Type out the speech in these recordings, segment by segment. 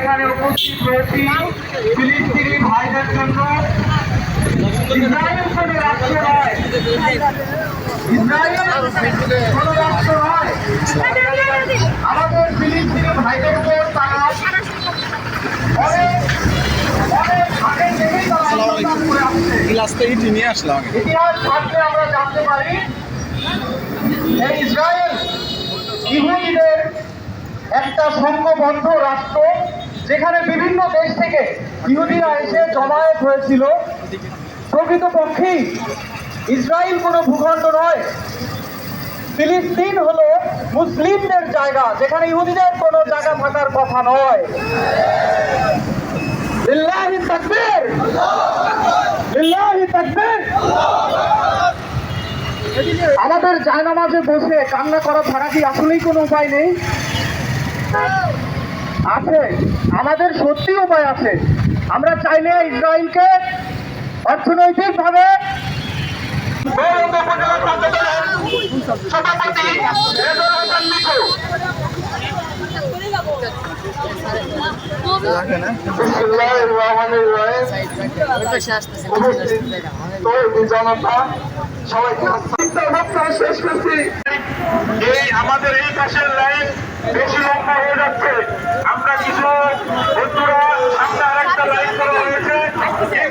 এখানে উপস্থিত হয়েছি ফিলিস্তিনি ভাইদের জন্য ইসরায়েল কোনো রাষ্ট্র নয় ইসরায়েল কোনো রাষ্ট্র নয় আমাদের ফিলিস্তিনি ভাইদের উপর তারা অনেক অনেক আগে থেকেই তারা করে আসছে। গ্লাসটা নিয়ে আসলাম আগে? ইতিহাস ঘাটলে আমরা জানতে পারি এই ইসরায়েল ইহুদিদের একটা সংঘবদ্ধ রাষ্ট্র। যেখানে বিভিন্ন দেশ থেকে ইহুদিরা এসে জমায়েত হয়েছিল। প্রকৃতপক্ষেই ইসরায়েল কোনো ভূখণ্ড নয়। ফিলিস্তিন হলো মুসলিমদের জায়গা, যেখানে ইহুদিদের কোনো জায়গা থাকার কথা নয়। আমাদের জায়নামাজে বসে কান্না করা ছাড়া কি আসলেই কোনো উপায় নেই। আছে। আমাদের সত্যি উপায় আছে। আমরা চাইলে ইসরায়েলকে অর্থনৈতিকভাবে সভাপতি বেশি লম্বা হয়ে হয়েছে। এই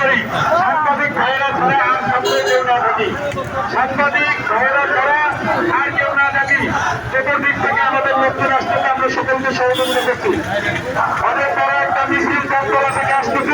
পারি। সাংবাদিক ভাইয়েরা ছাড়া আর কেউ না থাকি। সাংবাদিক না থাকি। আমাদের লোকজন আসতেছে আমরা সকলকে সহযোগিতা করছি অনেক বড় একটা মিছিল চাঁদতলা থেকে আসতেছে।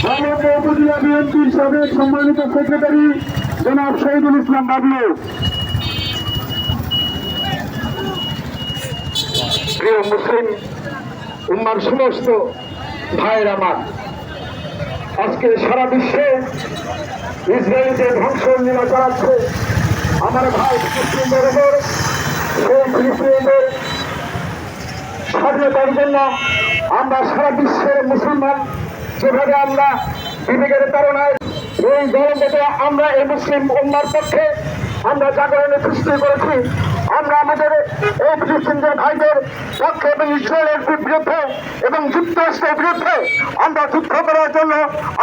উপজেলা সাবেক সম্মানিত সেক্রেটারি জনাব শহীদুল ইসলাম বাবলু। প্রিয় মুসলিম উম্মার সমস্ত ভাইয়ের আমার, আজকে সারা বিশ্বে ইসরায়েলকে ধ্বংস লীলা চালাচ্ছে আমার ভাই মুসলিমদের সেই ফিলিস্তিনিদের স্বাধীনতার জন্য আমরা সারা বিশ্বের মুসলমান যেভাবে আমরা বিবেকের তারণায় এই গরমে আমরা এই মুসলিম উম্মার পক্ষে আমরা জাগরণে সৃষ্টি করেছি। আমরা আমাদের এই ফিলিস্তিনদের ভাইদের পক্ষে এবং ইসরায়েলের বিরুদ্ধে এবং যুক্তরাষ্ট্রের বিরুদ্ধে আমরা যুদ্ধ করার জন্য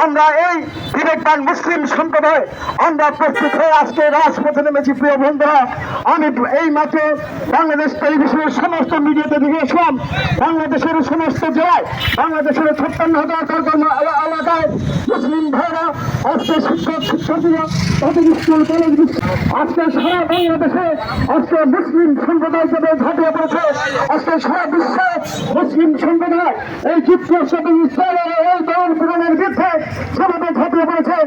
আমরা এই বিবেকবান মুসলিম সম্প্রদায় আমরা প্রস্তুত হয়ে আজকে রাজপথে নেমেছি, প্রিয় বন্ধুরা। আমি এই মাত্র বাংলাদেশ টেলিভিশনের সমস্ত মিডিয়াতে দিয়েছিলাম বাংলাদেশের সমস্ত জেলায় বাংলাদেশের ছাপ্পান্ন হাজার এলাকায় মুসলিম ভাইরা আজকে শিক্ষক সারা বাংলাদেশে সম্প্রদায় পড়েছে আজকে সারা মুসলিম সম্প্রদায় এই এবং ইসরায়েলের এই পড়েছে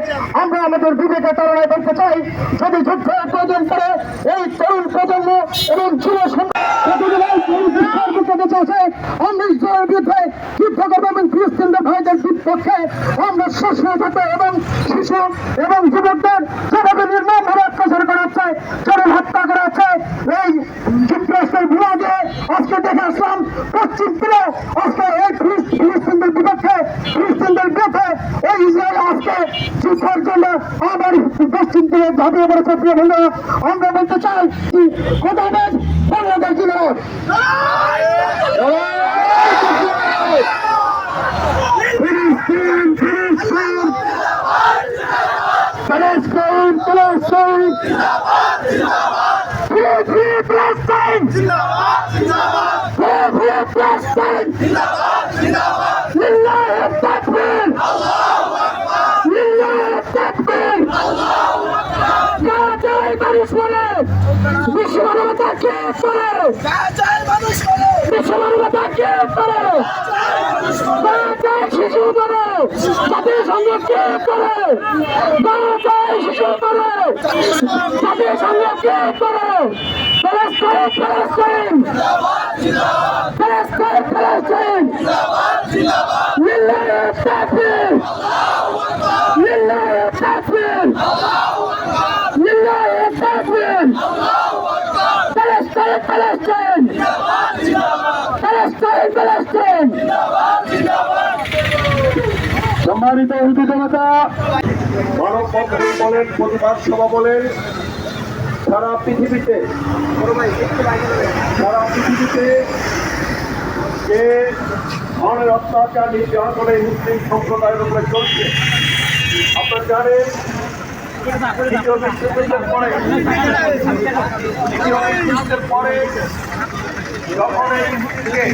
আমরা আমাদের বিবেকে তারণায় বলতে চাই, যদি যুদ্ধের প্রয়োজন পড়ে, এই তরুণ প্রজন্ম এবং যুব সমাজ আমরা ইসরায়েলের বিরুদ্ধে যুদ্ধ বিপক্ষে আমরা থাকব এবং শিশু এবং যুবকদের যেভাবে নির্মম ভাবে অত্যাচার করা হচ্ছে চরম হত্যা করা হচ্ছে। এই যুক্তরাষ্ট্রের দিয়ে আজকে দেখে আসলাম, পশ্চিম তীরে আজকে এই ফিলিস- ফিলিস্তিনদের বিপক্ষে, ফিলিস্তিনদের বিরুদ্ধে এই ইসরায়েল আজকে যুদ্ধের জন্য আবার পশ্চিম তীরে ঝাঁপিয়ে পড়েছে। প্রিয় বন্ধুরা, আমরা বলতে চাই কোথায় বাংলাদেশ জিন্দাবাদ। Palestine! Zindabad! Zindabad! Whoever Palestine! Zindabad! Zindabad! Lillah Takbir! Allahu Akbar! Lillah Takbir! Allahu Akbar! গাজায় মানুষ বলে বিশ্ব মানবতাকে বলে গাজায় মানুষ বলে বিশ্ব মানবতাকে বলে গাজায় শিশু বলে জাতিসংঘকে বলে গাজায় জাতীয় সংঘ কে করে। ফেলেস্তাইন ফেলেস্তাইন ফেলেস্তাইন ফেলেস্তাইন লিল্লাহি তাকবীর লিল্লাহি তাকবীর লিল্লাহি তাকবীর ফেলেস্তাইন ফেলেস্তাইন ফেলেস্তাইন ফেলেস্তাইন সম্মানিত হিন্দু জনতা মানব বন্ধন বলেন, প্রতিবাদ সভা বলেন, সারা পৃথিবীতে সারা পৃথিবীতে যে ধরনের অত্যাচার নির্যাতন করে মুসলিম সম্প্রদায়ের উপরে চলছে, আপনারা জানেন, দ্বিতীয় পরে যখন এই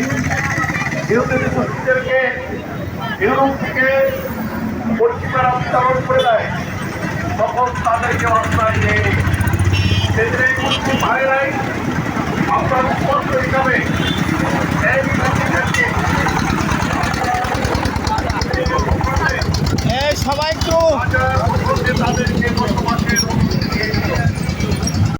ইউরোপ থেকে পশ্চিমারা উচ্চারণ করে দেয়। তখন তাদেরকে আশ্রয় দেয় সেদিনে মুসলিম ভাইরাই আপনার স্পষ্ট হিসাবে